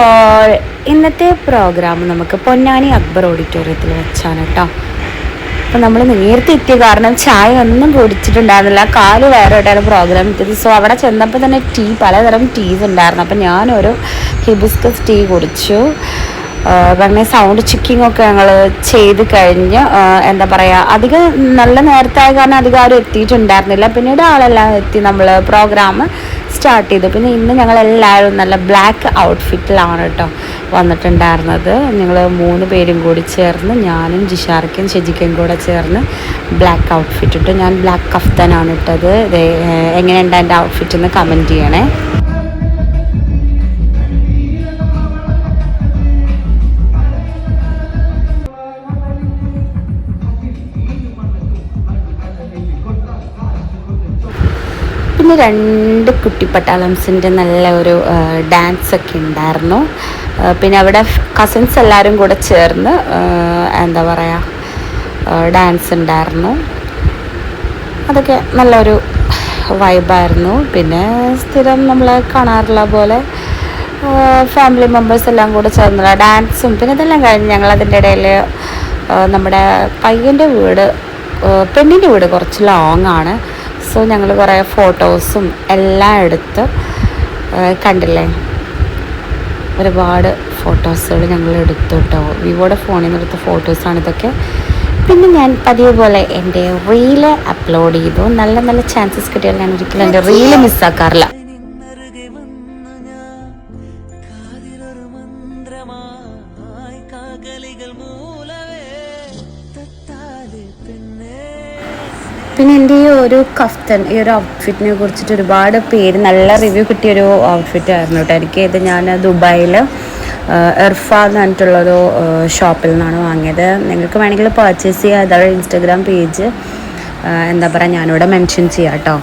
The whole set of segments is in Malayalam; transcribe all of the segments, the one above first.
ഓൾ ഇന്നത്തെ പ്രോഗ്രാം നമുക്ക് പൊന്നാനി അക്ബർ ഓഡിറ്റോറിയത്തിൽ വെച്ചാണ് കേട്ടോ അപ്പം നമ്മൾ നേരത്തെ എത്തിയ കാരണം ചായ ഒന്നും കുടിച്ചിട്ടുണ്ടായിരുന്നില്ല. കാൽ വേറെ ആയിട്ടാണ് പ്രോഗ്രാം എത്തിയത് സോ അവിടെ ചെന്നപ്പോൾ തന്നെ ടീ പലതരം ടീസ് ഉണ്ടായിരുന്നു. അപ്പം ഞാനൊരു ഹിബിസ്കസ് ടീ കുടിച്ചു. പറഞ്ഞ സൗണ്ട് ചെക്കിംഗ് ഒക്കെ ഞങ്ങൾ ചെയ്ത് കഴിഞ്ഞ് എന്താ പറയുക അധികം നല്ല നേരത്തെ ആയ കാരണം അധികം ആരും എത്തിയിട്ടുണ്ടായിരുന്നില്ല. പിന്നീട് ആളെല്ലാം എത്തി നമ്മൾ പ്രോഗ്രാം സ്റ്റാർട്ട് ചെയ്തു. പിന്നെ ഇന്ന് ഞങ്ങൾ എല്ലാവരും നല്ല ബ്ലാക്ക് ഔട്ട്ഫിറ്റിലാണ് കേട്ടോ വന്നിട്ടുണ്ടായിരുന്നത്. ഞങ്ങൾ മൂന്ന് പേരും കൂടി ചേർന്ന് ഞാനും ജിഷാർക്കും ഷെജിക്കും കൂടെ ചേർന്ന് ബ്ലാക്ക് ഔട്ട്ഫിറ്റ് ഇട്ടു. ഞാൻ ബ്ലാക്ക് കഫ്താനാണ് ഇട്ടത്. എങ്ങനെയുണ്ട് എന്റെ ഔട്ട്ഫിറ്റ് എന്ന് കമന്റ് ചെയ്യണേ. പിന്നെ രണ്ട് കുട്ടി പട്ടാളംസിന്റെ നല്ല ഒരു ഡാൻസ് ഒക്കെ ഉണ്ടായിരുന്നു. പിന്നെ അവിടെ കസിൻസ് എല്ലാവരും കൂടെ ചേർന്ന് എന്താ പറയുക ഡാൻസ് ഉണ്ടായിരുന്നു. അതൊക്കെ നല്ലൊരു വൈബായിരുന്നു പിന്നെ സ്ഥിരം നമ്മൾ കാണാറുള്ള പോലെ ഫാമിലി മെമ്പേഴ്സ് എല്ലാം കൂടെ ചേർന്നുള്ള ഡാൻസും പിന്നെ ഇതെല്ലാം കഴിഞ്ഞ് ഞങ്ങൾ അതിന്റെ ഇടയിൽ നമ്മുടെ പയ്യന്റെ വീട് പെണ്ണിന്റെ വീട് കുറച്ച് ലോങ്ങാണ് ആണ്. സോ ഞങ്ങൾ കുറേ ഫോട്ടോസും എല്ലാം എടുത്ത് കണ്ടില്ലേ? ഒരുപാട് ഫോട്ടോസുകൾ ഞങ്ങൾ എടുത്തു കേട്ടോ വിവോയുടെ ഫോണിൽ നിന്ന് എടുത്ത ഫോട്ടോസാണ് ഇതൊക്കെ. പിന്നെ ഞാൻ പതിവ് പോലെ എന്റെ റീൽ അപ്ലോഡ് ചെയ്തു. നല്ല നല്ല ചാൻസസ് കിട്ടിയാൽ ഞാൻ ഒരിക്കലും എന്റെ റീൽ മിസ്സാക്കാറില്ല കാതിലൊരു മന്ത്രമായി പിന്നെ എന്റെ ഈ ഒരു കഫ്തൻ ഈ ഒരു ഔട്ട്ഫിറ്റിനെ കുറിച്ചിട്ട് ഒരുപാട് പേര് നല്ല റിവ്യൂ കിട്ടിയൊരു ഔട്ട്ഫിറ്റ് ആയിരുന്നു കേട്ടോ എനിക്ക് ഇത് ഞാൻ ദുബായിൽ എർഫ എന്ന് പറഞ്ഞിട്ടുള്ളൊരു ഷോപ്പിൽ നിന്നാണ് വാങ്ങിയത്. നിങ്ങൾക്ക് വേണമെങ്കിൽ പർച്ചേസ് ചെയ്യുക അതവരുടെ ഇൻസ്റ്റഗ്രാം പേജ് എന്താ പറയുക ഞാനിവിടെ മെൻഷൻ ചെയ്യാം കേട്ടോ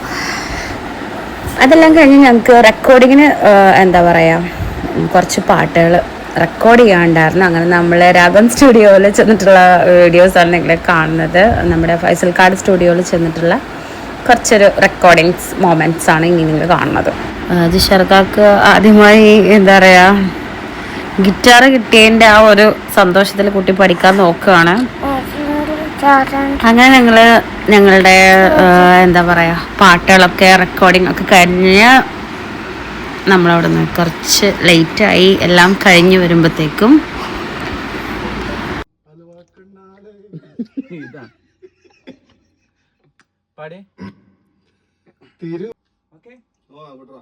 അതെല്ലാം കഴിഞ്ഞ് ഞങ്ങൾക്ക് റെക്കോർഡിങ്ങിന് എന്താ പറയുക കുറച്ച് പാട്ടുകൾ റെക്കോർഡ് ചെയ്യാണ്ടായിരുന്നു. അങ്ങനെ നമ്മൾ രാഗം സ്റ്റുഡിയോയിൽ ചെന്നിട്ടുള്ള വീഡിയോസാണ് നിങ്ങൾ കാണുന്നത്. നമ്മുടെ ഫൈസൽ കാർഡ് സ്റ്റുഡിയോയിൽ ചെന്നിട്ടുള്ള കുറച്ചൊരു റെക്കോർഡിങ്സ് മൊമെന്റ്സ് ആണ് ഇനി നിങ്ങൾ കാണുന്നത്. ജിഷർക്കാക്ക് ആദ്യമായി എന്താ പറയുക ഗിറ്റാർ കിട്ടിയതിന്റെ ആ ഒരു സന്തോഷത്തിൽ കുട്ടി പഠിക്കാൻ നോക്കുകയാണ് അങ്ങനെ ഞങ്ങൾ ഞങ്ങളുടെ എന്താ പറയുക പാട്ടുകളൊക്കെ റെക്കോർഡിംഗ് ഒക്കെ കഴിഞ്ഞ് നമ്മളവിടെ നിന്ന് കുറച്ച് ലേറ്റായി എല്ലാം കഴിഞ്ഞ് വരുമ്പോഴത്തേക്കും പാടേ. തിരു ഓക്കെ. ഓ വിടറാ